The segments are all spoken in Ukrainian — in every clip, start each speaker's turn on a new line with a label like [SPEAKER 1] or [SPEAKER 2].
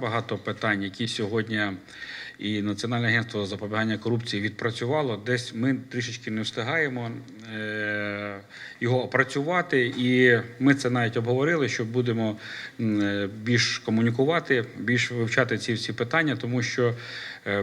[SPEAKER 1] Багато питань, які сьогодні і Національне агентство запобігання корупції відпрацювало. Десь ми трішечки не встигаємо е, його опрацювати, і ми це навіть обговорили, що будемо е, більш комунікувати, більш вивчати ці всі питання, тому що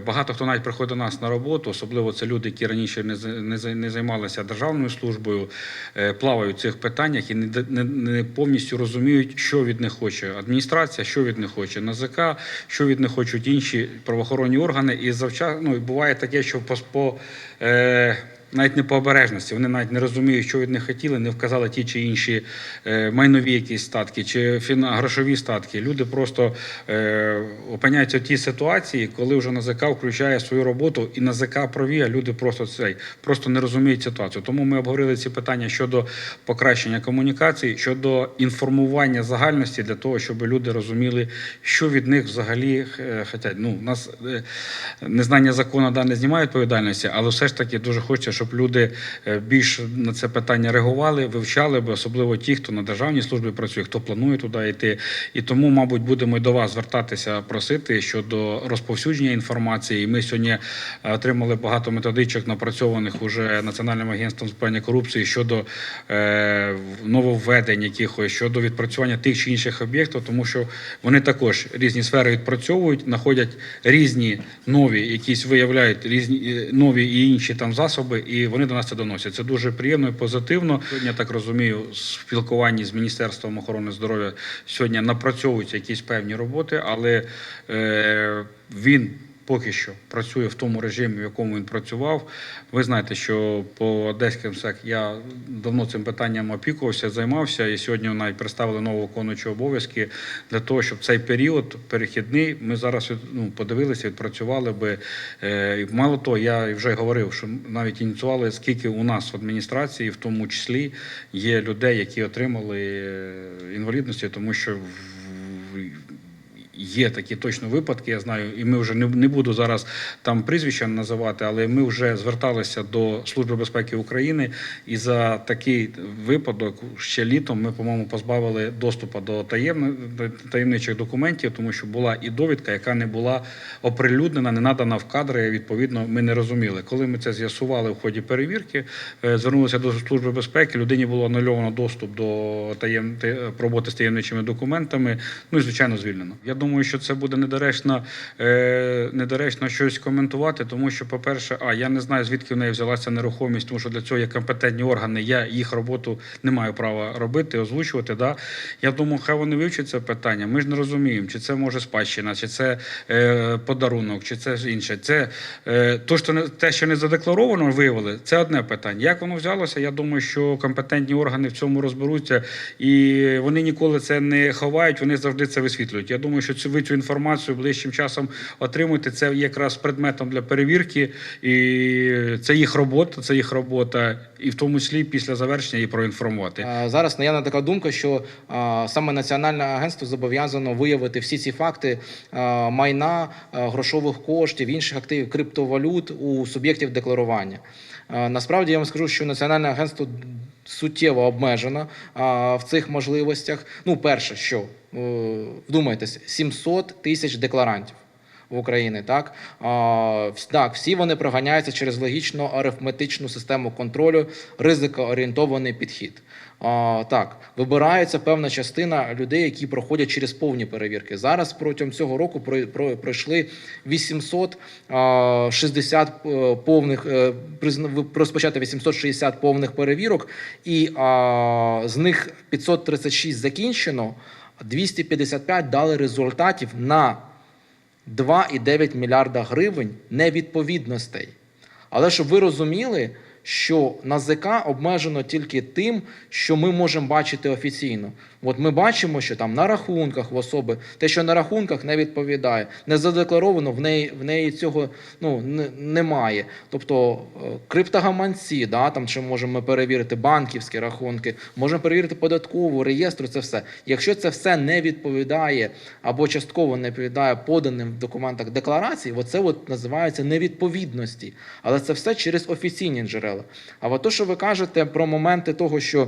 [SPEAKER 1] багато хто навіть приходить до нас на роботу, особливо це люди, які раніше не, за- не, за- не займалися державною службою, е, плавають в цих питаннях і не повністю розуміють, що від них хоче адміністрація, що від них хоче НАЗК, що від них хочуть інші правоохоронні органи. І завчасно ну, буває таке, що по, по е, навіть не по обережності, вони навіть не розуміють, що від них хотіли, не вказали ті чи інші е, майнові якісь статки чи фіна, грошові статки. Люди просто е, опиняються в тій ситуації, коли вже НАЗК включає свою роботу, і НАЗК праві, а люди просто цей просто не розуміють ситуацію. Тому ми обговорили ці питання щодо покращення комунікації, щодо інформування загальності для того, щоб люди розуміли, що від них взагалі е, хотять. Ну, у нас незнання закону да, не знімає відповідальності, але все ж таки дуже хочеться, щоб люди е, більш на це питання реагували, вивчали би, особливо ті, хто на державній службі працює, хто планує туди йти. І тому, мабуть, будемо й до вас звертатися, просити щодо розповсюдження інформації. І ми сьогодні е, отримали багато методичок, напрацьованих уже Національним агентством запобігання корупції щодо е, нововведень якихось, щодо відпрацювання тих чи інших об'єктів, тому що вони також різні сфери відпрацьовують, знаходять різні нові, якісь виявляють різні нові і інші там засоби, і вони до нас це доносять. Це дуже приємно і позитивно. Сьогодні я так розумію, спілкуванні з Міністерством охорони здоров'я сьогодні напрацьовуються якісь певні роботи, але е, він. Поки що працює в тому режимі, в якому він працював. Ви знаєте, що по одеським СЕК я давно цим питанням опікувався, займався, і сьогодні навіть представили нового виконуючого обов'язки для того, щоб цей період перехідний ми зараз ну, подивилися, відпрацювали би. Е, мало того, я вже говорив, що навіть ініціювали, скільки у нас в адміністрації, в тому числі, є людей, які отримали е, інвалідності, тому що в- Є такі точно випадки, я знаю, і ми вже не, не буду зараз там прізвища називати, але ми вже зверталися до Служби безпеки України, і за такий випадок ще літом ми, по-моєму, позбавили доступу до таємни, таємничих документів, тому що була і довідка, яка не була оприлюднена, не надана в кадри. Відповідно, ми не розуміли. Коли ми це з'ясували в ході перевірки, е, звернулися до Служби безпеки. Людині було анульовано доступ до таєм... роботи з таємничими документами. Ну і звичайно звільнено. Я думаю, що це буде недоречно, е, недоречно щось коментувати, тому що, по-перше, а я не знаю, звідки в неї взялася нерухомість, тому що для цього є компетентні органи. Я їх роботу не маю права робити, озвучувати. Да? Я думаю, хай вони вивчать це питання. Ми ж не розуміємо, чи це може спадщина, чи це е, подарунок, чи це інше. Це е, то, що не те, що не задекларовано, виявили, це одне питання. Як воно взялося? Я думаю, що компетентні органи в цьому розберуться, і вони ніколи це не ховають, вони завжди це висвітлюють. Я думаю, що цю ви цю інформацію ближчим часом отримуєте. Це якраз предметом для перевірки, і це їх робота, це їх робота, і в тому числі після завершення її проінформувати.
[SPEAKER 2] Зараз наявна така думка, що саме Національне агентство зобов'язано виявити всі ці факти майна, грошових коштів, інших активів, криптовалют у суб'єктів декларування. Насправді я вам скажу, що Національне агентство суттєво обмежено в цих можливостях. Ну, перше, що вдумайтесь, 700 тисяч декларантів. В Україні, так так, всі вони проганяються через логічно арифметичну систему контролю, ризикоорієнтований підхід. Так, вибирається певна частина людей, які проходять через повні перевірки. Зараз протягом цього року про, про, пройшли 860 е, повних е, розпочати 860 повних перевірок, і з них 536 закінчено, 255 дали результатів на 2,9 мільярда гривень невідповідностей. Але щоб ви розуміли, що НАЗК обмежено тільки тим, що ми можемо бачити офіційно. От ми бачимо, що там на рахунках в особи, те, що на рахунках не відповідає, не задекларовано, в неї, в неї цього ну, не- немає. Тобто е, криптогаманці, да, там чи можемо перевірити банківські рахунки, можемо перевірити податкову, реєстру, це все. Якщо це все не відповідає або частково не відповідає поданим в документах декларацій, оце от називається невідповідності. Але це все через офіційні джерела. А от то, що ви кажете про моменти того, що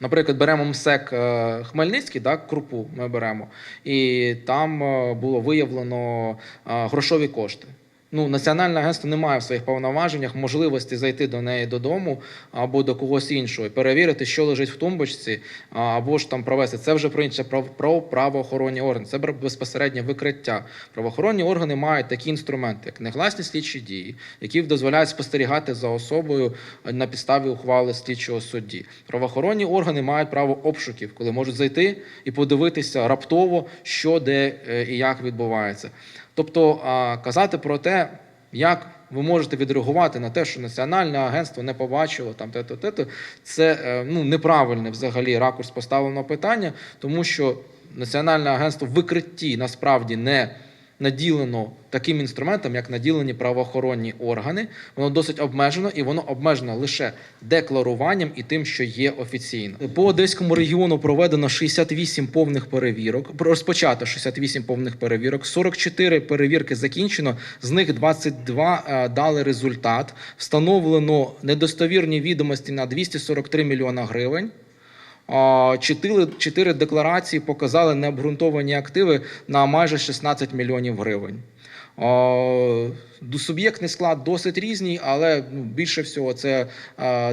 [SPEAKER 2] Наприклад, беремо МСЕК е, Хмельницький, так, крупу ми беремо, і там е, було виявлено е, грошові кошти. Ну, Національне агентство не має в своїх повноваженнях можливості зайти до неї додому або до когось іншого і перевірити, що лежить в тумбочці, або ж там провести. Це вже про інше про, правоохоронні органи. Це безпосереднє викриття. Правоохоронні органи мають такі інструменти, як негласні слідчі дії, які дозволяють спостерігати за особою на підставі ухвали слідчого судді. Правоохоронні органи мають право обшуків, коли можуть зайти і подивитися раптово, що де е, і як відбувається. Тобто казати про те, як ви можете відреагувати на те, що національне агентство не побачило там те-то, те-то, це е, ну, неправильний взагалі ракурс поставленого питання, тому що національне агентство в викритті насправді не наділено таким інструментом, як наділені правоохоронні органи. Воно досить обмежено і воно обмежено лише декларуванням і тим, що є офіційно. По Одеському регіону проведено 68 повних перевірок. Розпочато 68 повних перевірок. 44 перевірки закінчено. З них 22 е, дали результат. Встановлено недостовірні відомості на 243 мільйона гривень. Чотири, декларації показали необґрунтовані активи на майже 16 мільйонів гривень. Суб'єктний склад досить різний, але ну, більше всього це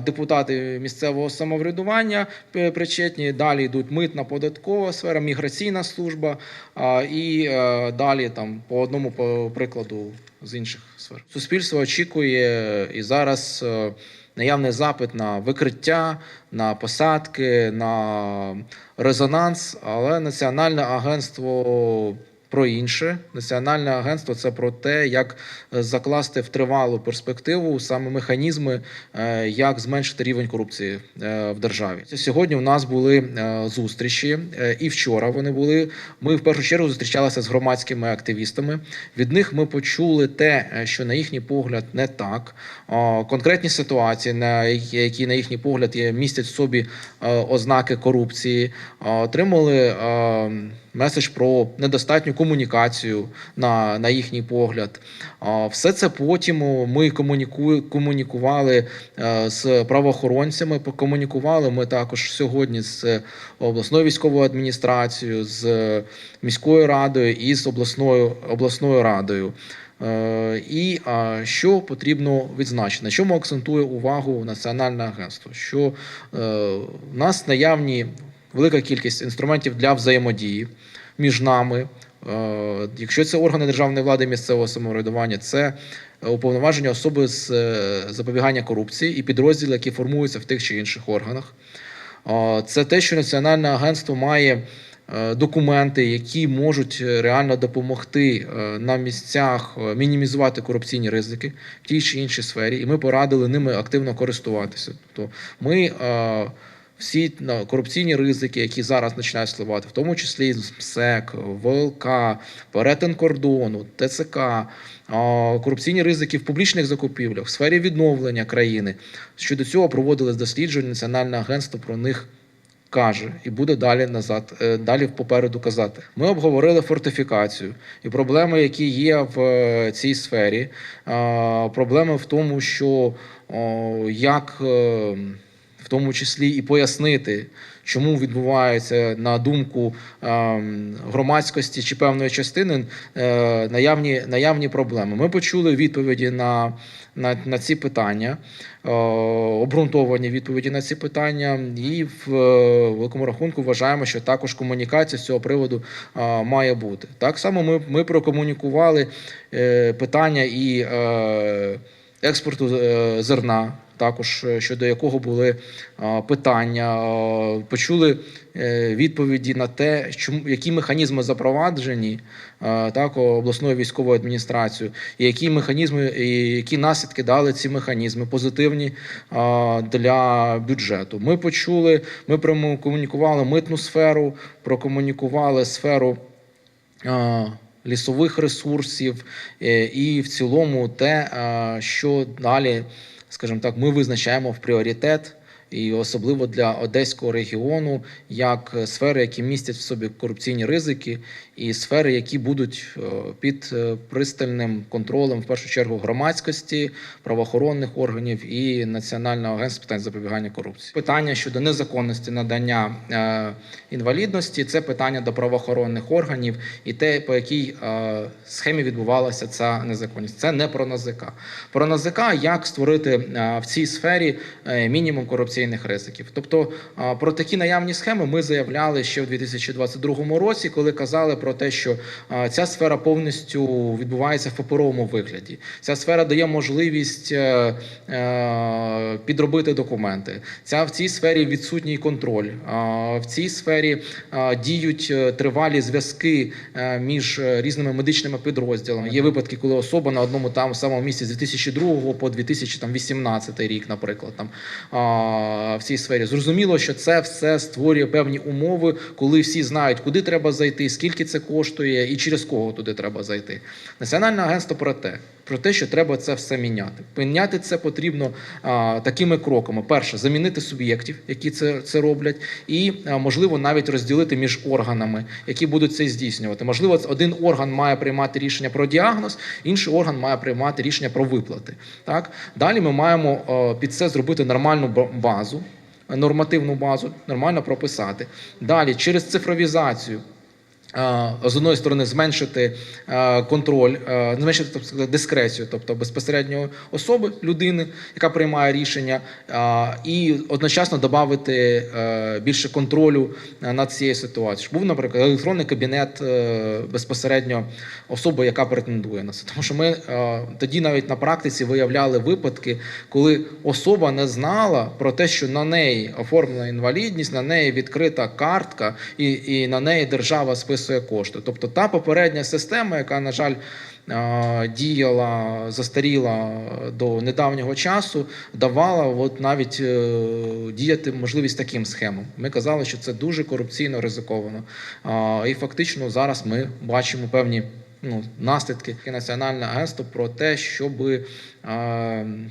[SPEAKER 2] депутати місцевого самоврядування причетні. Далі йдуть митна податкова сфера, міграційна служба і е, далі там по одному прикладу з інших сфер. Суспільство очікує і зараз. Наявний запит на викриття, на посадки, на резонанс, але Національне агентство про інше. Національне агентство це про те, як е, закласти в тривалу перспективу саме механізми, е, як зменшити рівень корупції е, в державі. Сьогодні у нас були зустрічі, і вчора вони були. Ми в першу чергу зустрічалися з громадськими активістами. Від них ми почули те, що на їхній погляд не так. Конкретні ситуації, на які на їхній погляд є містять в собі ознаки корупції, отримали меседж про недостатню комунікацію на, на їхній погляд. Все це потім ми комуніку, комунікували е, з правоохоронцями. Покомунікували ми також сьогодні з обласною військовою адміністрацією, з міською радою і з обласною обласною радою. Е, І що потрібно відзначити, на чому акцентує увагу Національне агентство? Що е, в нас наявні велика кількість інструментів для взаємодії між нами. Е, Якщо це органи державної влади місцевого самоврядування, це уповноваження особи з е, запобігання корупції і підрозділи, які формуються в тих чи інших органах. Е, Це те, що Національне агентство має е, документи, які можуть е, реально допомогти е, на місцях е, мінімізувати корупційні ризики в тій чи іншій сфері, і ми порадили ними активно користуватися. Тобто ми е, всі корупційні ризики, які зараз починають впливати, в тому числі з МСЕК, ВЛК, перетин кордону, ТЦК, корупційні ризики в публічних закупівлях, в сфері відновлення країни. Щодо цього проводились дослідження, Національне агентство про них каже і буде далі назад, е, далі попереду казати. Ми обговорили фортифікацію і проблеми, які є в е, цій сфері. Проблеми в тому, що як е, в тому числі і пояснити, чому відбуваються на думку ем, громадськості чи певної частини е, наявні, наявні проблеми. Ми почули відповіді на, на, на ці питання, е, обґрунтовані відповіді на ці питання, і в е, великому рахунку вважаємо, що також комунікація з цього приводу має бути. Так само ми, ми прокомунікували питання і експорту зерна також е, щодо якого були е, питання, е, почули відповіді на те, які механізми запроваджені так обласною військовою адміністрацією, і які механізми, і які наслідки дали ці механізми позитивні для бюджету. Ми почули, ми комунікували митну сферу, прокомунікували сферу. Лісових ресурсів і в цілому те, що далі скажімо так, ми визначаємо в пріоритет і особливо для одеського регіону, як е, сфери, які містять в собі корупційні ризики, і сфери, які будуть е, під е, пристальним контролем в першу чергу громадськості, правоохоронних органів і Національного агентства питань запобігання корупції. Питання щодо незаконності надання інвалідності це питання до правоохоронних органів і те, по якій схемі відбувалася ця незаконність. Це не про НАЗК. Про НАЗК, як створити в цій сфері мінімум корупційних ризиків. Тобто про такі наявні схеми ми заявляли ще в 2022 році, коли казали про те, що ця сфера повністю відбувається в паперовому вигляді. Ця сфера дає можливість е, е, підробити документи. Ця в цій сфері відсутній контроль. В цій сфері діють е, тривалі зв'язки між різними медичними підрозділами. Є випадки, коли особа на одному там самому місці з 2002 по 2018 рік, наприклад, там в цій сфері. Зрозуміло, що це все створює певні умови, коли всі знають, куди треба зайти, скільки це коштує і через кого туди треба зайти. Національне агентство про те, про те, що треба це все міняти. Міняти це потрібно а, такими кроками: перше, замінити суб'єктів, які це, це роблять, і а, можливо навіть розділити між органами, які будуть це здійснювати. Можливо, один орган має приймати рішення про діагноз, інший орган має приймати рішення про виплати. Так далі ми маємо е, під це зробити нормальну базу, нормативну базу, нормально прописати. Далі через цифровізацію. Е, З одної сторони, зменшити е, контроль, е, зменшити сказати, дискрецію, тобто безпосередньо особи, людини, яка приймає рішення, е, і одночасно додати більше контролю е, над цією ситуацією. Був, наприклад, електронний кабінет е, безпосередньо особи, яка претендує на це. Тому що ми е, тоді навіть на практиці виявляли випадки, коли особа не знала про те, що на неї оформлена інвалідність, на неї відкрита картка, і, і на неї держава списує кошти. Тобто та попередня система, яка, на жаль, е, діяла, застаріла до недавнього часу, давала от навіть е, діяти можливість таким схемам. Ми казали, що це дуже корупційно ризиковано. І фактично зараз ми бачимо певні ну, наслідки І національне агентство про те, щоб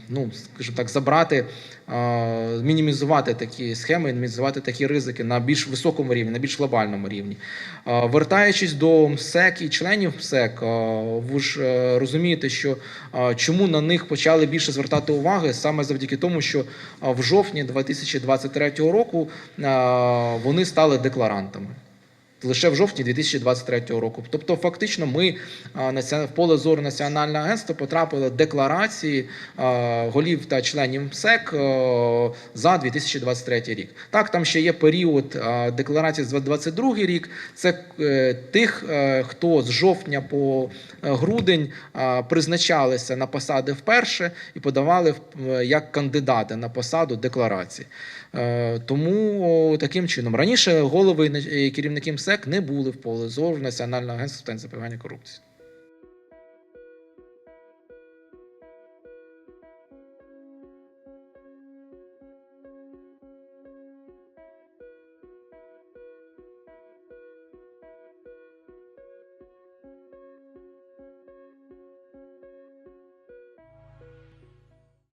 [SPEAKER 2] ну, скажімо так, забрати, а, мінімізувати такі схеми, мінімізувати такі ризики на більш високому рівні, на більш глобальному рівні. А, Вертаючись до МСЕК і членів МСЕК, а, ви ж е, розумієте, що чому на них почали більше звертати уваги саме завдяки тому, що в жовтні 2023 року вони стали декларантами. Лише в жовтні 2023 року. Тобто, фактично, ми в поле зору Національного агентства потрапили декларації голів та членів МСЕК за 2023 рік. Так, там ще є період декларації за 2022 рік. Це е, тих, е, хто з жовтня по е, грудень призначалися на посади вперше і подавали як кандидати на посаду декларації. Е, Тому таким чином раніше голови і керівники МСЕК не були в поле зору Національного агентства з питань запобігання корупції.